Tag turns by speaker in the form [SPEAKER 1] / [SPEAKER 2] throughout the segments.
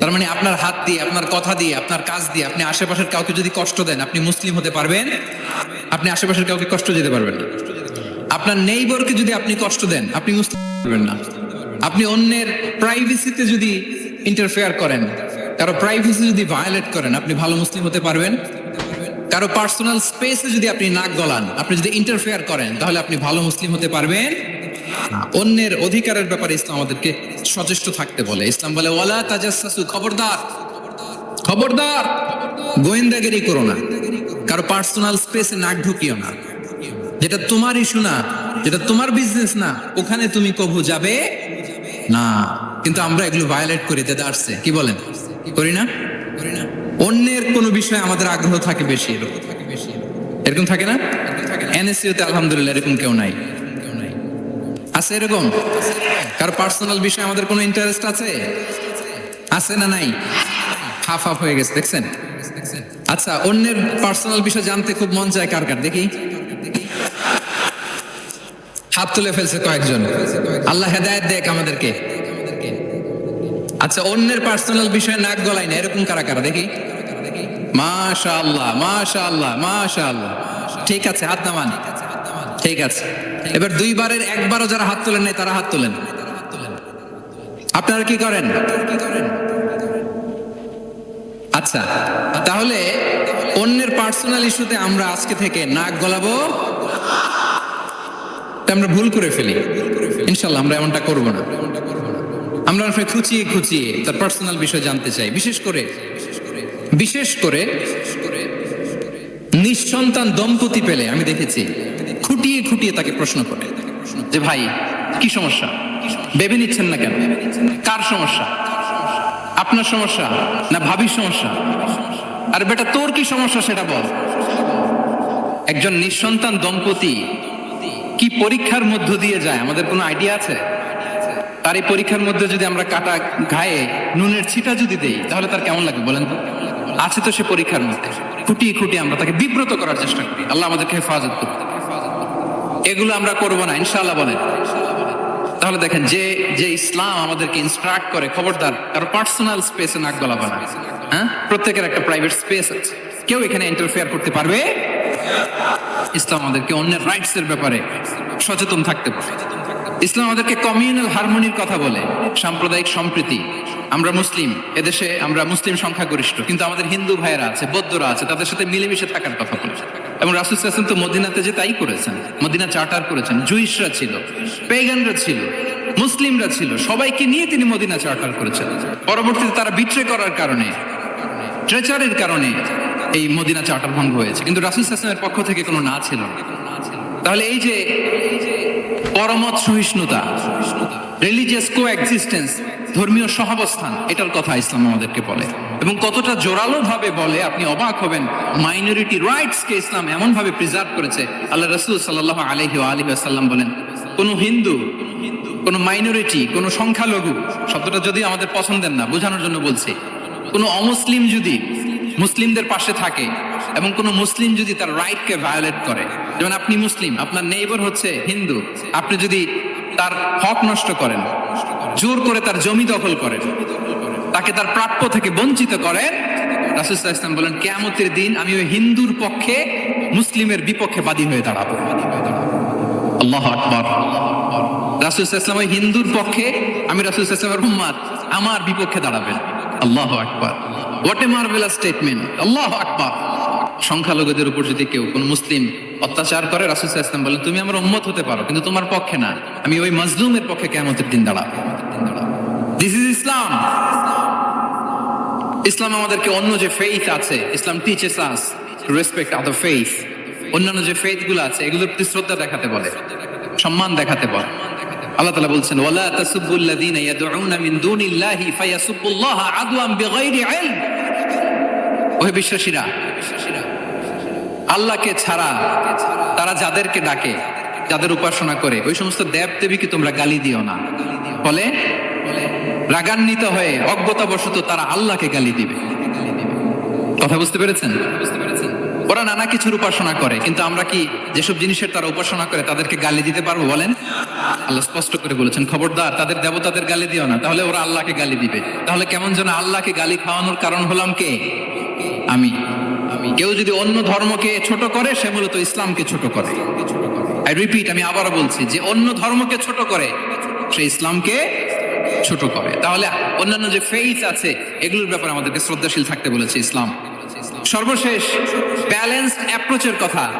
[SPEAKER 1] তার মানে আপনার হাত দিয়ে, আপনার কথা দিয়ে, আপনার কাজ দিয়ে আপনি আশেপাশের কাউকে যদি কষ্ট দেন, আপনি মুসলিম হতে পারবেন? আপনি আশেপাশের কাউকে কষ্ট দিতে পারবেন না। আপনার নেইবরকে যদি আপনি কষ্ট দেন, আপনি মুসলিম পারবেন না। আপনি অন্যের প্রাইভেসিতে যদি ইন্টারফেয়ার করেন, কারও প্রাইভেসি যদি ভায়োলেট করেন, আপনি ভালো মুসলিম হতে পারবেন। কারও পার্সোনাল স্পেসে যদি আপনি নাক গলান, আপনি যদি ইন্টারফেয়ার করেন, তাহলে আপনি ভালো মুসলিম হতে পারবেন। না। অন্যের অধিকারের ব্যাপারে ইসলাম আমাদেরকে সচেষ্ট থাকতে বলে। ইসলাম বলে, ওয়ালা তাজাসসু খবরদার। খবরদার, গোয়েন্দাগিরি করো না। কারও পার্সোনাল স্পেসে নাক ঢুকিও না। যেটা তোমার ইস্যু না যেটা তোমার বিজনেস না, ওখানে তুমি কবু যাবে না। কিন্তু আমরা এগুলো ভায়োলেট করি তাতে আসছে। কি বলেন? করি না? করি না অন্যের কোনো বিষয়ে আমাদের আগ্রহ থাকে বেশি। এরকম থাকে বেশি এরকম থাকে না? এনএসইউ তে আলহামদুলিল্লাহ এরকম কেউ নাই। আছে এরকম? কারও পার্সোনাল বিষয়ে আমাদের কোনো ইন্টারেস্ট আছে? আছে না নাই? হাফ হাফ হয়ে গেছে, দেখছেন? আচ্ছা অন্যের পার্সোনাল বিষয় জানতে খুব মন চায় কার কার? দেখি। হাত তুলে ফেলছে কয়েকজন। আল্লাহ হেদায়েত দেখ আমাদেরকে। আচ্ছা অন্যের পার্সোনাল বিষয়ে নাক গলাই না, এরকম কারা কারা? দেখি। মাশা আল্লাহ মাশা আল্লাহ মাশা আল্লাহ ঠিক আছে, হাত নামান। ঠিক আছে। এবার দুইবারের একবারও যারা হাত তোলেন নাই, তারা হাত তোলেন। আপনারা কি করেন? আচ্ছা তাহলে অন্যের পার্সোনাল ইস্যুতে আমরা আজকে থেকে নাক গলাবো। আমরা ভুল করে ফেলি। ইনশাল্লাহ আমরা এমনটা করব না। আমরা অনেক খুঁচিয়ে খুঁচিয়ে তার পার্সোনাল বিষয় জানতে চাই। বিশেষ করে বিশেষ করে নিঃসন্তান দম্পতি পেলে, আমি দেখেছি। খুঁটিয়ে খুঁটিয়ে তাকে প্রশ্ন করে যে ভাই, কি সমস্যা? ভেবে নিচ্ছেন না কেন? কার সমস্যা? আপনার সমস্যা না ভাবির সমস্যা? আর বেটা, তোর কি সমস্যা সেটা বল। একজন নিঃসন্তান দম্পতি কি পরীক্ষার মধ্য দিয়ে যায়? আমাদের কোনো আইডিয়া আছে? তার এই পরীক্ষার মধ্যে যদি আমরা কাটা ঘায়ে নুনের ছিটা যদি দেই, তাহলে তার কেমন লাগবে বলেন আছে তো সে পরীক্ষার মধ্যে। খুঁটিয়ে খুঁটিয়ে আমরা তাকে বিব্রত করার চেষ্টা করি। আল্লাহ আমাদেরকে হেফাজত করুন। এগুলো আমরা করব না, ইনশাআল্লাহ বলেন। তাহলে দেখেন, যে যে ইসলাম আমাদেরকে ইনস্ট্রাক্ট করে, খবরদার, কারও পার্সোনাল স্পেসে নাক গলাবে না। হ্যাঁ? প্রত্যেকের একটা প্রাইভেট স্পেস আছে। কেউ এখানে ইন্টারফেয়ার করতে পারবে? ইসলাম আমাদেরকে অন্যের রাইটস এর ব্যাপারে সচেতন থাকতে পারে ইসলাম আমাদেরকে কমিউনাল হারমোনির কথা বলে, সাম্প্রদায়িক সম্প্রীতি। আমরা মুসলিম, এদেশে আমরা মুসলিম সংখ্যাগরিষ্ঠ, কিন্তু আমাদের হিন্দু ভাইয়েরা আছে, বৌদ্ধরা আছে, তাদের সাথে মিলেমিশে থাকার কথা বলে। এবং রাসুল হাসান তো মদিনাতে যে তাই করেছেন। মদিনা চার্টার করেছেন। জুইশরা ছিল, পেগানরা ছিল, মুসলিমরা ছিল, সবাইকে নিয়ে তিনি মদিনা চার্টার করেছেন। পরবর্তীতে তারা বিট্রে করার কারণে ট্রেচারের কারণে এই মদিনা চার্টার ভঙ্গ হয়েছে। কিন্তু রাসুল হাসানের পক্ষ থেকে কোনো না ছিল তাহলে এই যে পরমত সহিষ্ণুতা রিলিজিয়াস কো এক্সিস্টেন্স ধর্মীয় সহাবস্থান, এটার কথা ইসলাম আমাদেরকে বলে। এবং কতটা জোরালো ভাবে বলে, আপনি অবাক হবেন মাইনরিটি রাইটস কে ইসলাম এমন ভাবে প্রিজার্ভ করেছে। আল্লাহ রসুল সাল্লাহ আলহি আলহি বলেন, কোন হিন্দু, কোন মাইনরিটি কোন সংখ্যালঘু, শব্দটা যদি আমাদের পছন্দের না, বোঝানোর জন্য বলছি, কোন অমুসলিম যদি মুসলিমদের পাশে থাকে, এবং কোন মুসলিম যদি তার রাইটকে ভায়োলেট করে, যেমন আপনি মুসলিম, আপনার নেইবার হচ্ছে হিন্দু, আপনি যদি তার হক নষ্ট করেন জোর করে তার জমি দখল করেন। তাকে তার প্রাপ্য থেকে বঞ্চিত করেন। রাসুসাহ ইসলাম বলেন, কেয়ামতের দিন আমি ওই হিন্দুর পক্ষে মুসলিমের বিপক্ষে বাদী হয়ে দাঁড়াবো। আল্লাহ আকবর। রাসুল ইসলাম ওই হিন্দুর পক্ষে, আমি রাসুল ইসলামের উম্মাদ, আমার বিপক্ষে দাঁড়াবেন। আল্লাহ আকবর। হোয়াট এ মার্ভেলাস স্টেটমেন্ট আল্লাহ আকবর। সংখ্যালঘুদের উপর যদি কেউ কোন মুসলিম অত্যাচার করে, রাসুল ইসলাম বলেন, তুমি আমার উম্মত হতে পারো, কিন্তু তোমার পক্ষে না। আমি ওই মজলুমের পক্ষে কেমতের দিন দাঁড়াবো। দিস ইজ ইসলাম ইসলাম আমাদেরকে অন্য যে ফেইথ আছে, Islam teaches us respect other faith অন্যান্য যে ফেইথগুলো আছে, এগুলোর প্রতি শ্রদ্ধা দেখাতে বলে, সম্মান দেখাতে বলে। আল্লাহ তাআলা বলছেন, ওয়ালা তাসুবুল্লাযীনা ইয়াদউনা মিন দুনিল্লাহি ফায়াসুবুল্লাহা আদওয়ান বিগাইরি ইলম। ওহে বিশ্বাসীরা আল্লাহকে ছাড়া তারা যাদেরকে ডাকে, যাদের উপাসনা করে, ওই সমস্ত দেব দেবীকে তোমরা গালি দিও না। ফলে রাগান্বিত হয়ে অজ্ঞতাবশত তারা আল্লাহকে গালি দিবে। কথা বুঝতে পেরেছেন? ওরা নানা কিছুর উপাসনা করে, কিন্তু আমরা কি যেসব জিনিসের তারা উপাসনা করে তাদেরকে গালি দিতে পারব বলেন? আল্লাহ স্পষ্ট করে বলেছেন, খবরদার, তাদের দেবতাদের গালি দিও না, তাহলে ওরা আল্লাহকে গালি দিবে। তাহলে কেমন যেন আল্লাহকে গালি খাওয়ানোর কারণ হলাম কে? আমি আমি। কেউ যদি অন্য ধর্মকে ছোট করে, সে মূলত ইসলামকে ছোট করে। আই রিপিট আমি আবারও বলছি, যে অন্য ধর্মকে ছোট করে, সে ইসলামকে ছোট করে। তাহলে অন্যান্য যে ফেইথ আছে, এগুলোর ব্যাপারে আমাদেরকে শ্রদ্ধাশীল থাকতে বলেছে ইসলাম। সর্বশেষ ব্যালেন্স অ্যাপ্রোচের কথা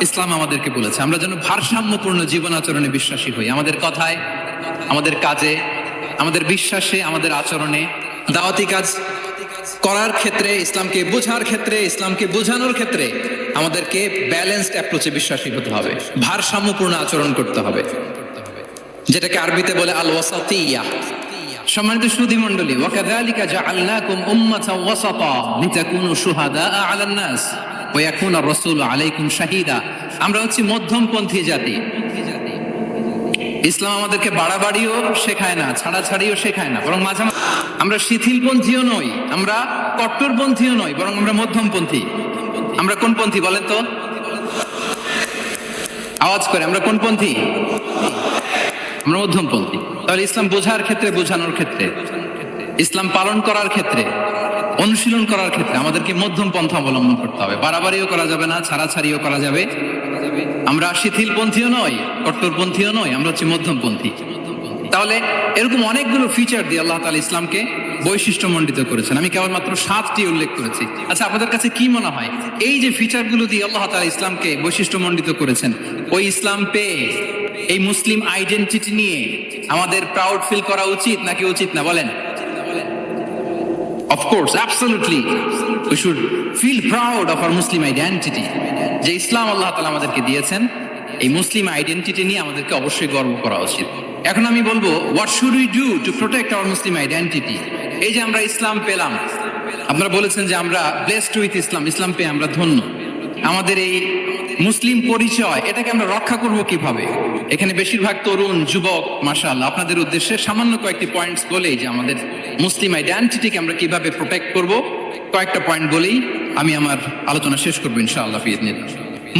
[SPEAKER 1] ইসলাম আমাদেরকে বলেছে। আমরা যেন ভারসাম্যপূর্ণ জীবন আচরণে বিশ্বাসী হই। আমাদের কথায়, আমাদের কাজে, আমাদের বিশ্বাসে, আমাদের আচরণে, দাওয়াতি কাজ করার ক্ষেত্রে, ইসলামকে বোঝার ক্ষেত্রে, ইসলামকে বোঝানোর ক্ষেত্রে আমাদেরকে ব্যালেন্সড অ্যাপ্রোচে বিশ্বাসী হতে হবে। ভারসাম্যপূর্ণ আচরণ করতে হবে। যেটাকে আরবিতে বলে আল ওয়াসাতিয়া সম্মানিত সুধী মণ্ডলী, ওয়াকাযালিকা জাআলনাকুম উম্মাতাও ওয়াসাতা লিতাকুনু শুহাদা আলান নাস ওয়া ইয়াকুনা রাসূলু আলাইকুম শাহিদা। আমরা হচ্ছি মধ্যমপন্থী জাতি। ইসলাম আমাদেরকে বাড়াবাড়িও শেখায় না, ছাড়াছাড়িও শেখায় না, বরং মাঝে মাঝে আমরা শিথিলপন্থীও নই, আমরা কট্টরপন্থীও নই, বরং আমরা মধ্যমপন্থী। আমরা কোন পন্থী বলেন তো? আওয়াজ করে, আমরা কোন পন্থী? আমরা মধ্যমপন্থী। তাহলে ইসলাম বোঝার ক্ষেত্রে, বোঝানোর ক্ষেত্রে, ইসলাম পালন করার ক্ষেত্রে, অনুশীলন করার ক্ষেত্রে আমাদেরকে মধ্যম পন্থা অবলম্বন করতে হবে। বাড়াবাড়িও করা যাবে না, ছাড়াছাড়িও করা যাবে। আমরা শিথিলপন্থীও নই, কট্টরপন্থীও নই, আমরা হচ্ছে মধ্যমপন্থী। তাহলে এরকম অনেকগুলো ফিচার দিয়ে আল্লাহ তাআলা ইসলামকে বৈশিষ্ট্যমণ্ডিত করেছেন। আমি কেবলমাত্র সাতটি উল্লেখ করেছি। আচ্ছা আপনাদের কাছে কি মনে হয়? এই যে ফিচারগুলো দিয়ে আল্লাহ তাআলা ইসলামকে বৈশিষ্ট্যমণ্ডিত করেছেন ওই ইসলাম পেয়ে এই মুসলিম আইডেন্টিটি নিয়ে আমাদের প্রাউড ফিল করা উচিত নাকি উচিত না? বলেন। Course, absolutely. We should feel proud of our Muslim identity. যে ইসলাম আল্লাহ তালা আমাদেরকে দিয়েছেন এই মুসলিম আইডেন্টিটি নিয়ে আমাদেরকে অবশ্যই গর্ব করা উচিত। এখন আমি বলব what should we do to protect our Muslim identity এই যে আমরা ইসলাম পেলাম, আপনারা বলেছেন যে আমরা ব্লেসড উইথ ইসলাম ইসলাম পেয়ে আমরা ধন্য। আমাদের এই মুসলিম পরিচয়, এটাকে আমরা রক্ষা করব কীভাবে? এখানে বেশিরভাগ তরুণ, যুবক, মাশাআল্লাহ, আপনাদের উদ্দেশ্যে সামান্য কয়েকটি পয়েন্টস বলেই যে আমাদের মুসলিম আইডেন্টিটিকে আমরা কীভাবে প্রোটেক্ট করব। কয়েকটা পয়েন্ট বলেই আমি আমার আলোচনা শেষ করব, ইনশাআল্লাহ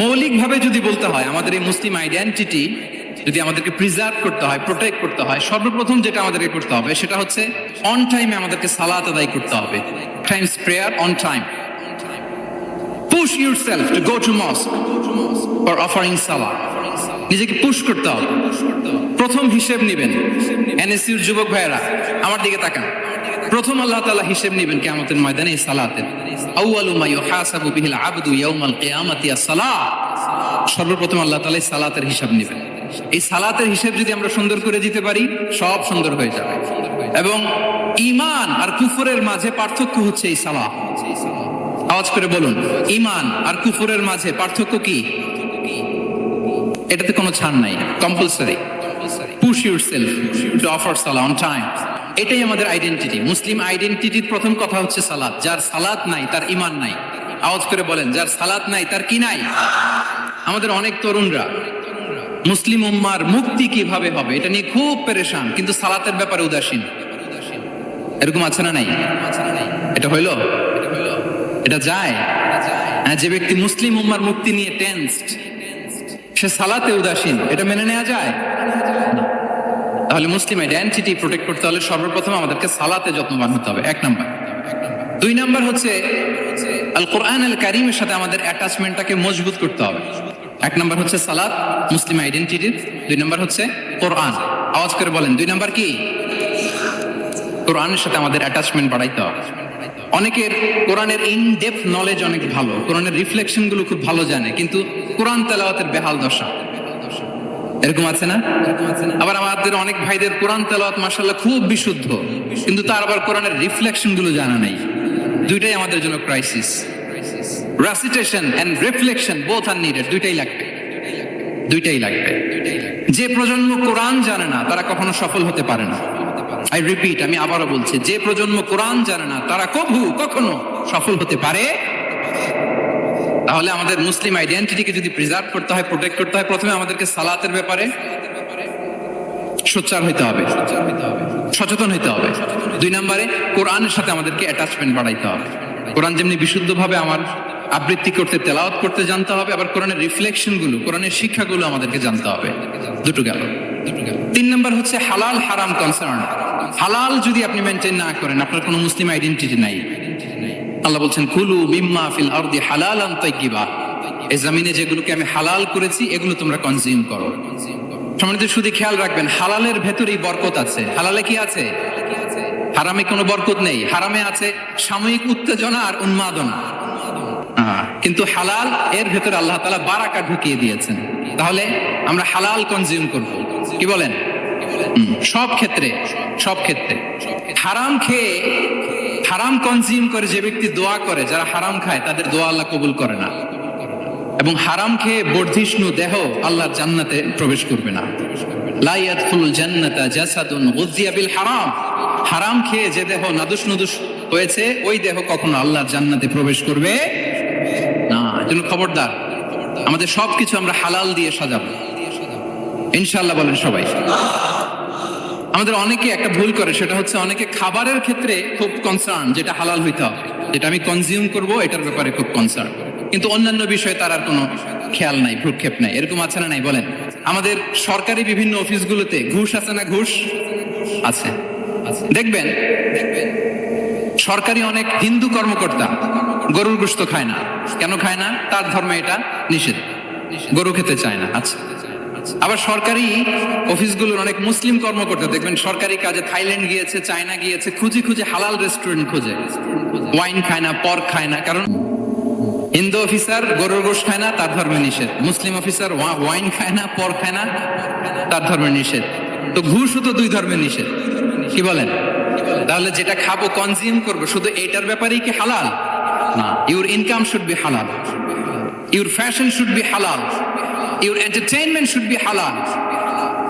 [SPEAKER 1] মৌলিকভাবে যদি বলতে হয়, আমাদের এই মুসলিম আইডেন্টিটি যদি আমাদেরকে প্রিজার্ভ করতে হয় প্রোটেক্ট করতে হয়, সর্বপ্রথম যেটা আমাদেরকে করতে হবে সেটা হচ্ছে অন টাইমে আমাদেরকে সালাত আদায় করতে হবে। Times prayer on time push yourself to go to mosque for offering সালা নিজেকে পুশ করতে হবে। প্রথম হিসেব নেবেন। এনএসইউর যুবক ভাইয়েরা, আমার দিকে তাকান। প্রথম আল্লাহ তাআলা হিসেব নেবেন কিয়ামতের ময়দানে এই সালাতের। আউয়ালু মা ইউহাসাবু বিহিল আবদু ইয়াউমাল কিয়ামাতি আস-সালাহ। সর্বপ্রথম আল্লাহ তাআলা সালাতের হিসাব নেবেন। এই সালাতের হিসেব যদি আমরা সুন্দর করে দিতে পারি, সব সুন্দর হয়ে যাবে। এবং ঈমান আর কুফরের মাঝে পার্থক্য হচ্ছে এই সালাহ আওয়াজ করে বলুন ইমান আর কুফরের মাঝে পার্থক্য কি? এটাতে কোনো ছাড় নাই compulsory push yourself to offer সালা অন টাইম এটাই আমাদের আইডেন্টিটি মুসলিম আইডেন্টিটির প্রথম কথা হচ্ছে সালাত। যার সালাত নাই, তার ইমান নাই। আওয়াজ করে বলেন, যার সালাত নাই, তার কি নাই? আমাদের অনেক তরুণরা মুসলিম উম্মার মুক্তি কীভাবে হবে? এটা নিয়ে খুব পেরেশান, কিন্তু সালাতের ব্যাপারে উদাসীন। এরকম আছে না নাই? এটা হইল? এটা যায়? হ্যাঁ যে ব্যক্তি মুসলিম উম্মার মুক্তি নিয়ে টেন্সড সে সালাতে উদাসীন, এটা মেনে নেওয়া যায়? তাহলে মুসলিম আইডেন্টিটি প্রোটেক্ট করতে হলে সর্বপ্রথম আমাদেরকে সালাতে যত্নবান হতে হবে। এক নাম্বার। দুই নাম্বার হচ্ছে আল কোরআন আল কারিমের সাথে আমাদের অ্যাটাচমেন্টটাকে মজবুত করতে হবে। এক নম্বর হচ্ছে সালাত, মুসলিম আইডেন্টিটির দুই নম্বর হচ্ছে কোরআন। আওয়াজ করে বলেন, দুই নম্বর কি? কোরআনের সাথে আমাদের অ্যাটাচমেন্ট বাড়াইতে হবে। অনেকের কোরআনের ইন ডেপথ নলেজ অনেক ভালো, কোরআনের রিফ্লেকশনগুলো খুব ভালো জানে, কিন্তু কোরআন তেলাওয়াতের বেহাল দশা। এরকম আছে না? আবার আমাদের অনেক ভাইদের কোরআন তেলাওয়াত মাসাল্লাহ খুব বিশুদ্ধ, কিন্তু তার আবার কোরআনের রিফ্লেকশনগুলো জানা নাই। দুইটাই আমাদের জন্য crisis recitation and reflection both are needed দুইটাই লাগবে। দুইটাই লাগবে। যে প্রজন্ম কোরআন জানে না, তারা কখনো সফল হতে পারে না। আই রিপিট আমি আবারও বলছি, যে প্রজন্ম কোরআন জানে না, তারা কভু কখনো সফল হতে পারে? তাহলে আমাদের মুসলিম আইডেন্টিটিকে যদি প্রিজার্ভ করতে হয় প্রোটেক্ট করতে হয়, প্রথমে আমাদেরকে সালাতের ব্যাপারে সোচ্চার হইতে হবে। সচেতন হইতে হবে। দুই নম্বরে, কোরআনের সাথে আমাদেরকে অ্যাটাচমেন্ট বাড়াইতে হবে। কোরআন যেমনি বিশুদ্ধভাবে আমার আবৃত্তি করতে, তেলাওয়াত করতে জানতে হবে, আবার কোরআনের রিফ্লেকশনগুলো কোরআনের শিক্ষাগুলো আমাদেরকে জানতে হবে। দুটো গেল। তিন নম্বর হচ্ছে হালাল, হারাম কনসার্ন হালাল যদি আপনি মেনটেন না করেন, আপনার কোনো মুসলিম আইডেন্টিটি নাই। আল্লাহ বলছেন, কুলু বিম্মা ফিল আরদি হালালান তাইয়্যিবা। এই জমিনে যেগুলোকে আমি হালাল করেছি, এগুলো তোমরা কনজিউম করো। সম্মানিত শুধু খেয়াল রাখবেন, হালালের ভেতরেই বরকত আছে। হালালে কি আছে? হারামে কোনো বরকত নেই। হারামে আছে সাময়িক উত্তেজনা আর উন্মাদনা। কিন্তু হালাল এর ভেতরে আল্লাহ তালা বারাকা ঢুকিয়ে দিয়েছেন। তাহলে আমরা হালাল কনজিউম করব। কি বলেন? সব ক্ষেত্রে সব ক্ষেত্রে। হারাম খেয়ে হারাম কনজিউম করে যে ব্যক্তি দোয়া করে যারা হারাম খায় তাদের দোয়া আল্লাহ কবুল করে না। এবং হারাম খেয়ে বর্ধিষ্ণু দেহ আল্লাহর জান্নাতে প্রবেশ করবে না। লা ইয়াদখুল জান্নাতা জাসাদুন গুযিয়া বিল হারাম। হারাম খেয়ে যে দেহ নাদুস নুদুস হয়েছে ওই দেহ কখনো আল্লাহর জান্নাতে প্রবেশ করবে না এজন্য খবরদার। আমাদের সবকিছু আমরা হালাল দিয়ে সাজাবো। ইনশাল্লাহ বলেন সবাই। আমাদের অনেকে একটা ভুল করে, সেটা হচ্ছে অনেকে খাবারের ক্ষেত্রে খুব কনসার্ন যেটা হালাল হইতে হবে। যেটা আমি কনজিউম করব, এটার ব্যাপারে খুব কনসার্ন কিন্তু অন্যান্য বিষয়ে তার আর কোনো খেয়াল নাই, ভ্রুক্ষেপ নাই, এরকম আছে না নাই? বলেন। আমাদের সরকারি বিভিন্ন অফিসগুলোতে ঘুষ আছে না ঘুষ? আছে। দেখবেন, সরকারি অনেক হিন্দু কর্মকর্তা গরুর গোস্ত খায় না। কেন খায় না? তার ধর্মে এটা নিষেধ। গরু খেতে চায় না। আচ্ছা। আবার সরকারি অফিসগুলোর অনেক মুসলিম কর্মকর্তা, দেখবেন সরকারি কাজে থাইল্যান্ড গিয়েছে, চায়না গিয়েছে, খুঁজে খুঁজে হালাল রেস্টুরেন্ট খুঁজে। ওয়াইন খায় না পর খায় না, কারণ হিন্দু অফিসার গরুর গোশ খায় না, তার ধর্মে নিষেধ। মুসলিম অফিসার ওয়াইন খায় না পর খায় না, তার ধর্মে নিষেধ। তো ঘুষও তো দুই ধর্মে নিষেধ। কি বলেন? তাহলে যেটা খাব কনজিউম করব, শুধু এইটার ব্যাপারেই কি হালাল? না। ইউর ইনকাম শুড বি হালাল ইউর ফ্যাশন শুড বি হালাল ইউর এন্টারটেইনমেন্ট শুড বি হালাল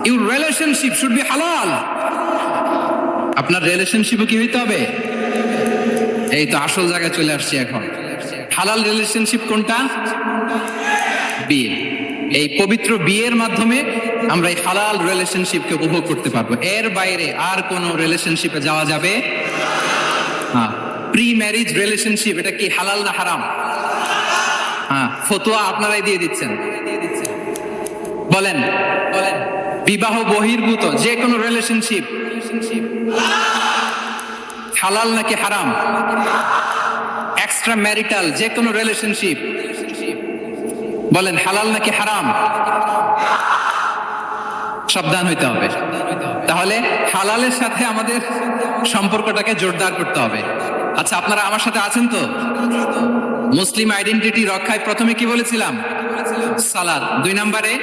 [SPEAKER 1] ইউর রিলেশনশিপ শুড বি হালাল আপনার রিলেশনশিপও কি হইতে হবে? এই তো আসল জায়গায় চলে আসছি এখন। হালাল রিলেশনশিপ কোনটা? বিয়ে। এই পবিত্র বিয়ের মাধ্যমে আমরা এই হালাল রিলেশনশিপকে উপভোগ করতে পারব। এর বাইরে আর কোনো রিলেশনশিপে যাওয়া যাবে হ্যাঁ প্রি ম্যারিজ রিলেশনশিপ এটা কি হালাল না হারাম? হ্যাঁ ফতোয়া আপনারাই দিয়ে দিচ্ছেন। বলেন বলেন বিবাহ বহির্ভূত, যে কোনো রিলেশনশিপ হালাল নাকি হারাম? এক্সট্রা ম্যারিটাল যে কোনো রিলেশনশিপ বলেন, হালাল নাকি হারাম? সাবধান হইতে হবে। তাহলে হালালের সাথে আমাদের সম্পর্কটাকে জোরদার করতে হবে। আচ্ছা আপনারা আমার সাথে আছেন তো? মুসলিম আইডেন্টিটি রক্ষায় প্রথমে কি বলেছিলাম? সালাদ দুই নম্বরে?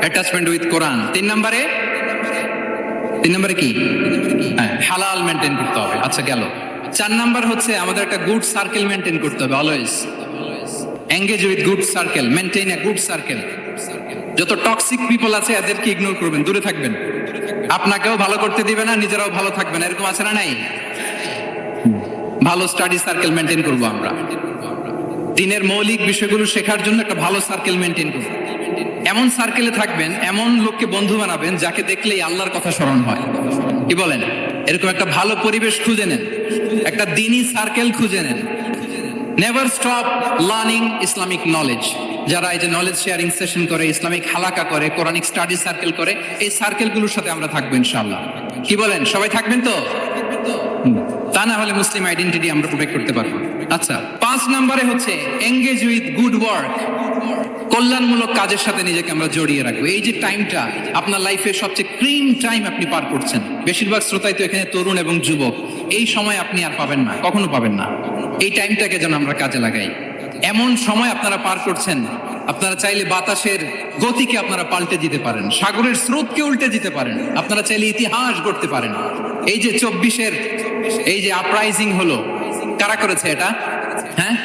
[SPEAKER 1] অ্যাটাচমেন্ট উইথ কোরআন তিন নম্বরে? তিন নম্বরে কি? হ্যাঁ, হালাল মেনটেন করতে হবে। আচ্ছা গেল। চার নাম্বার হচ্ছে আমাদের একটা গুড সার্কেল মেনটেন করতে হবে always engage with good circle maintain a good circle যত টক্সিক পিপল আছে এদেরকে ইগনোর করবেন দূরে থাকবেন। আপনাকেও ভালো করতে দিবে না নিজেরাও ভালো থাকবেন এরকম আছে না নাই? ভালো স্টাডি সার্কেল মেনটেন করব আমরা। দিনের মৌলিক বিষয়গুলো শেখার জন্য একটা ভালো সার্কেল মেনটেন করব। এমন সার্কেলে থাকবেন, এমন লোককে বন্ধু বানাবেন যাকে দেখলেই আল্লাহর কথা স্মরণ হয়। কি বলেন? এরকম একটা ভালো পরিবেশ খুঁজে নেন। একটা দিনই সার্কেল খুঁজে নেন। Never stop learning Islamic knowledge যারা এই যে নলেজ শেয়ারিং সেশন করে ইসলামিক হালাকা করে কোরআনিক স্টাডি সার্কেল করে, এই সার্কেলগুলোর সাথে আমরা থাকব ইনশাআল্লাহ। কি বলেন? সবাই থাকবেন তো। তা না হলে মুসলিম আইডেন্টিটি আমরা প্রোটেক্ট করতে পারব। আচ্ছা পাঁচ নম্বরে হচ্ছে এঙ্গেজ উইথ গুড ওয়ার্ক কল্যাণমূলক কাজের সাথে নিজেকে আমরা জড়িয়ে রাখব। এই যে টাইমটা আপনার লাইফের সবচেয়ে ক্রিম টাইম আপনি পার করছেন। বেশিরভাগ শ্রোতাই তো এখানে তরুণ এবং যুবক। এই সময় আপনি আর পাবেন না, কখনো পাবেন না। এই টাইমটাকে যেন আমরা কাজে লাগাই। এমন সময় আপনারা পার করছেন, আপনারা চাইলে বাতাসের গতিকে আপনারা পাল্টে দিতে পারেন, সাগরের স্রোতকে উল্টে দিতে পারেন, আপনারা চাইলে ইতিহাস গড়তে পারেন। এই যে চব্বিশের এই যে আপরাইজিং হলো কারা করেছে এটা? হ্যাঁ?